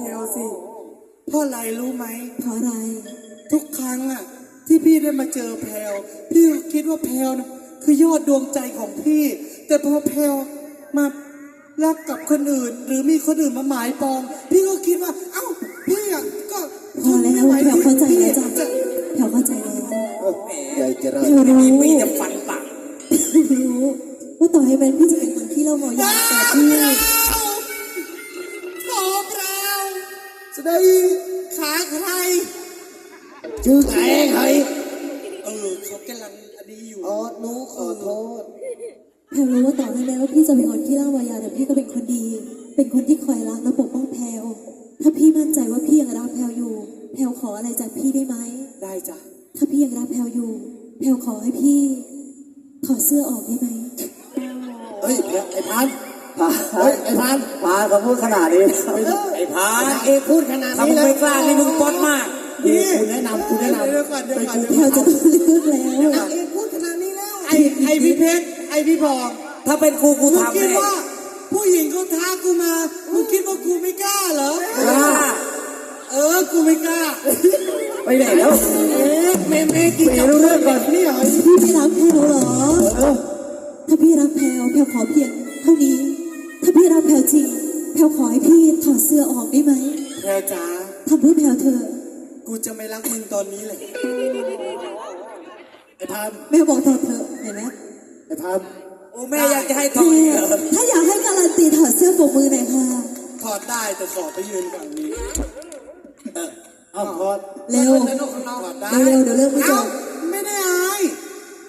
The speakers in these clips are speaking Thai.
แพลวสิ เพราะอะไรรู้ไหม เพราะอะไร ทุกครั้งอะที่พี่ได้มาเจอแพลวพี่ก็คิดว่าแพลวนะคือยอดดวงใจของพี่ แต่พอแพลวมารักกับคนอื่น หรือมีคนอื่นมาหมายปอง พี่ก็คิดว่า เอ้าพี่อะก็พอแล้วทนไม่ไหแถวเข้าใจที่แล้วจ้ะจะแถวเข้าใจแล้วใหญ่เจริญแถวรู้มีแต่ฟัน จะได้ขาใครชื่อใครใครเออเขากำลังอันนี้อยู่อ๋อหนูขอโทษแพลรู้ว่าต่อให้แม้ว่าพี่จะเป็นคนที่เล่าวายาแต่พี่ก็เป็นคนดี เป็นคนที่คอยรักและปกป้องแพลวถ้าพี่มั่นใจว่าพี่ยังรักแพลวอยู่ แพลวขออะไรจากพี่ได้ไหม ได้จ้ะ ถ้าพี่ยังรักแพลวอยู่ แพลวขอให้พี่ถอดเสื้อออกได้ไหมเฮ้ยไอ้พัน เฮ้ยไอ้พันพานเขาพูดขนาดนี้ไอ้พานเอพูดขนาดถ้านี้มึงแล้วไม่กล้านี่มึงปอนมากนี่คุณแนะนำคุณแนะนำเดี๋ยวก่อนเดี๋ยวก่อนเดี๋ยวแพลก่วอนจะต้องเลือกแล้วเอพูดขนาดนี้แล้วไอ้ไอ้พี่เพชรไอ้พี่พองถ้าเป็นกูกูมึงทำคิดแน่ว่าผู้หญิงเขาท้ากูมามึงคิดว่ากูไม่กล้าเหรอกล้าเออ กูไม่กล้า ไปไหนแล้วเอ๊ะแม่แม่กินไปรู้เรื่องก่อนนี่เหรอพี่ไม่รักแพลวเหรอ ถ้าพี่รักแพลวแพลวขอเพียงเท่านี้ ถ้าพี่รักแพลวจริงแพลวขอให้พี่ถอดเสื้อออกได้ไหมแพรจ๋าทำเพื่อแพลวเธอะกูจะไม่รักมึงตอนนี้เลยไอ้พันแม่บอกถอดเถอะเห็นไหมไอ้พันโอ้แม่อยากจะให้ทองอีกเหรอถ้าอยากให้การันตีถอดเสื้อปกมือหน่อยค่ะถอดได้แต่ขอไปยืนก่อนนี้เอาพอดเร็วแล้วนอกข้างนอกถอดได้เร็วๆเดี๋ยวเรื่องไม่จบอ้าไม่ได้อาย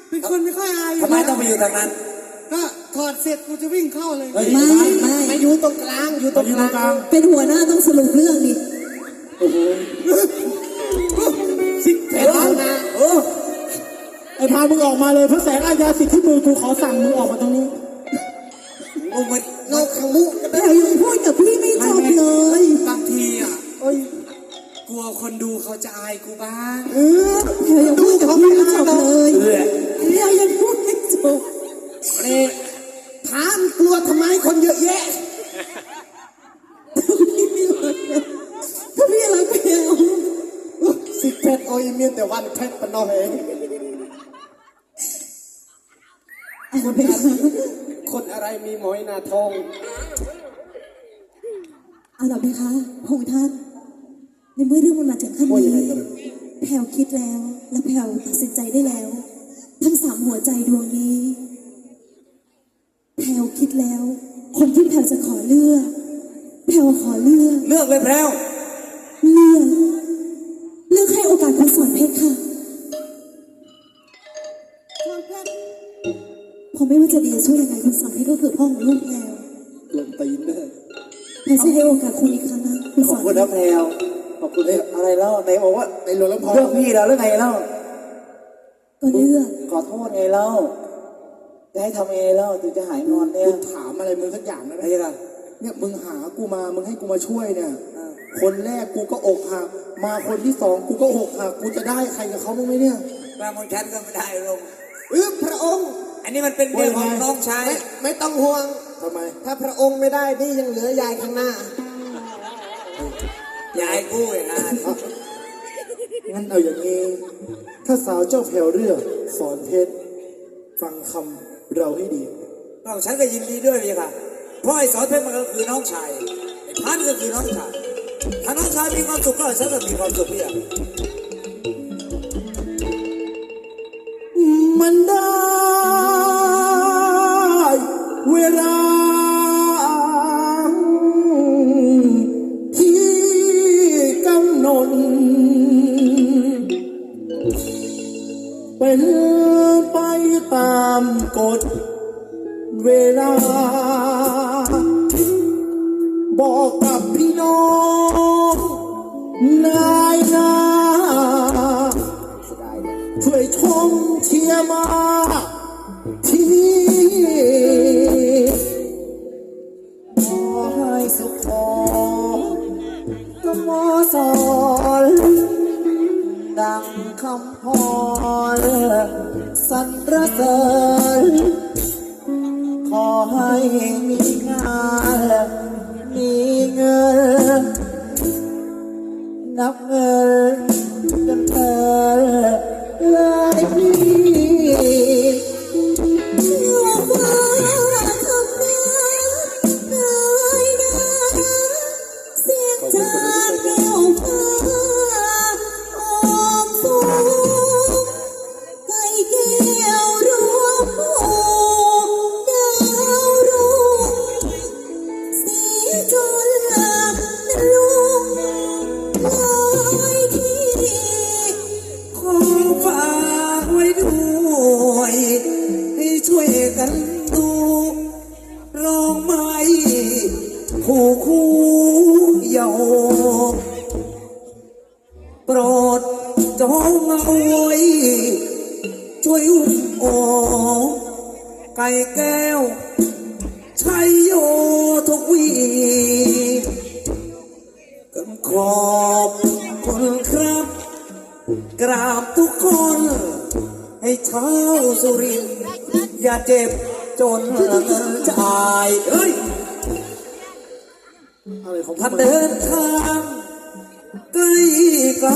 เป็นคนไม่ค่อยอายทำไมต้องไปอยู่ทางนั้น ก็ ถอดเสร็จกูจะวิ่งเข้าเลยไม่ไม่ไม่อยู่ตรงกลางอยู่ตรงกลาง เป็นหัวหน้าต้องสรุปเรื่องดิสิไอ้พันนะเออไอ้พันมึงออกมาเลยพระแสงอาญาสิทธิ์ที่มือกูขอสั่งมึงออกมาตรงนี้มึงมันนกขังมุกแพลวยังพูดกับพี่ไม่จบเลยบางทีอะเอ้ยกลัวคนดูเขาจะอายกูบ้างเออแพลวยังพูดกับพี่ไม่จบเลยเลือดแพลวยั แต่วันเพชรปนอเองเอาไปค่ะคนอะไรมีหมอยนาทอง เอาหรอไหมคะพระองค์ท่าน ในเมื่อเรื่องมันมาถึงขั้นว่ายังไงนี้ กันแพลวคิดแล้ว และแพลวตัดสินใจได้แล้ว ทั้งสามหัวใจดวงนี้ แพลวคิดแล้ว คนที่แพลวจะขอเลือก แพลวขอเลือก เลือกเลยแพรว ผมไม่ว่าจะดีจะช่วยยังไงคุณสอนเพชรก็คือพ่อของลูกแพลวลงตีนเลยแพลวจะให้โอกาสคุณอีกครั้งนะคุณขสออบนคุณนะแพรวขอบคุณอะไรเล่าไหนบอกว่าในหลวงลำพองเลือกพี่แล้วหรือไงเล่าก็เลือกขอโทษไงเล่าจะให้ทำไงเล่าถึงจะหายงอนเนี่ยกูถามอะไรมึงสักอย่างได้ไหมอะไรกันเนี่ยมึงหากูมา มึงให้กูมาช่วยเนี่ยคนแรกกูก็อกหัก มาคนที่สองกูก็อกหัก กูจะได้ใครกับเขาบ้างไหมเนี่ย บางคนฉันก็ไม่ได้ลงเออพระองค์ อันนี้มันเป็นเรื่องของน้องชาย ไม่ไม่ต้องห่วง ทำไม ถ้าพระองค์ไม่ได้ นี่ยังเหลือยายข้างหน้า ยายกูอย่างนั้นงั้นเอาอย่างนี้ ถ้าสาวเจ้าแพรวเรื่องสอนเพชร ฟังคำเราให้ดีน้องฉันก็ยินดีด้วยพี่ค่ะ เพราะไอ้สอนเพชรมันก็คือน้องชายไอ้พันก็คือน้องชาย ถ้าน้องชายมีความสุขก็ฉันก็มีความสุขพี่อะมันได้ ตามกฎเวลา บอกกับพี่น้อง นายนาช่วยชมเชียร์มา สริญขอให้ เยาโปรดจองเอาไว้ช่วยอุ้มโอไก่แก้วชัยโยทุกวีกันขอบคุณครับ กราบทุกคน ให้เช้าวสุริน อย่าเจ็บจนเงินจ่ายเอ้ย อะไรของถ้าเดินทางไกลไกล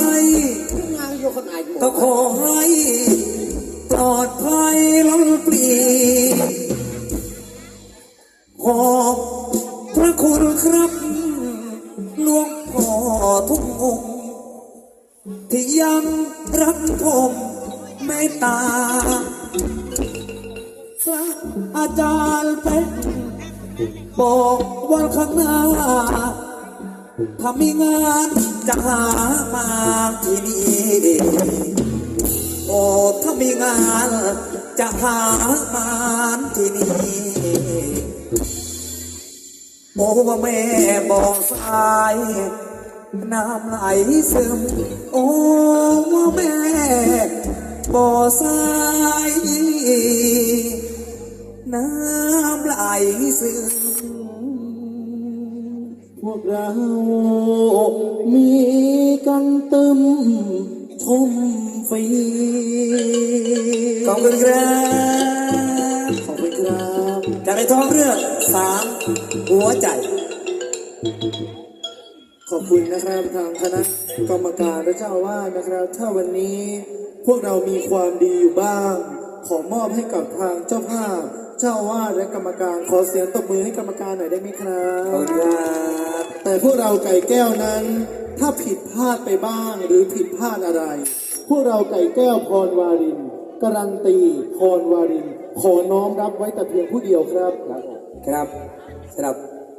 งานโยคนายก็ขอให้ปลอดภัยล้นปลีขอบพระคุณครับหลวงพ่อทุกองค์ที่ยังรักผมเมตตาพระอาจารย์เป็น บอกวันข้างหน้า ถ้ามีงานจะหามาที่นี่โอ้ถ้ามีงานจะหามาที่นี่โอ้ว่าแม่บอกสายน้ำไหลซึม โอ้ว่าแม่บ่อสาย น้ำไหลซึมพวกเรามีกันตึมชมฟรีขอบคุณครับขอบคุณครับจากในท้องเรื่องสามหัวใจ ขอบคุณนะครับทางคณะกรรมการและเจ้าอาวานะครับ ถ้าวันนี้พวกเรามีความดีอยู่บ้าง ขอมอบให้กับทางเจ้าภาพ เจ้าอาวาสและกรรมการขอเสียงตบมือให้กรรมการหน่อยได้ไหมครัขอบบคุณครับ แต่พวกเราไก่แก้วนั้น ถ้าผิดพลาดไปบ้างหรือผิดพลาดอะไร พวกเราไก่แก้วพรวารินการันตีพรวาริน ขอน้อมรับไว้แต่เพียงผู้เดียวครับครับสำหรับ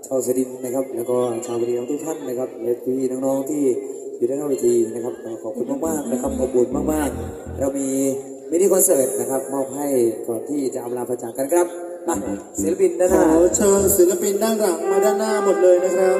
ชาวสดินนะครับ แล้วก็ชาวบริการทุกท่านนะครับและพี่น้องๆที่อยู่ด้านหน้าเวทีนะครับขอบคุณมากๆนะครับขอบคุณมากๆ เรามี มินิคอนเสิร์ตนะครับมอบให้ก่อนที่จะอำลาพระจากกันครับมาศิลปินด้านหขน้า อเชิญศิลปินด้านหลังมาด้านหน้าหมดเลยนะครับ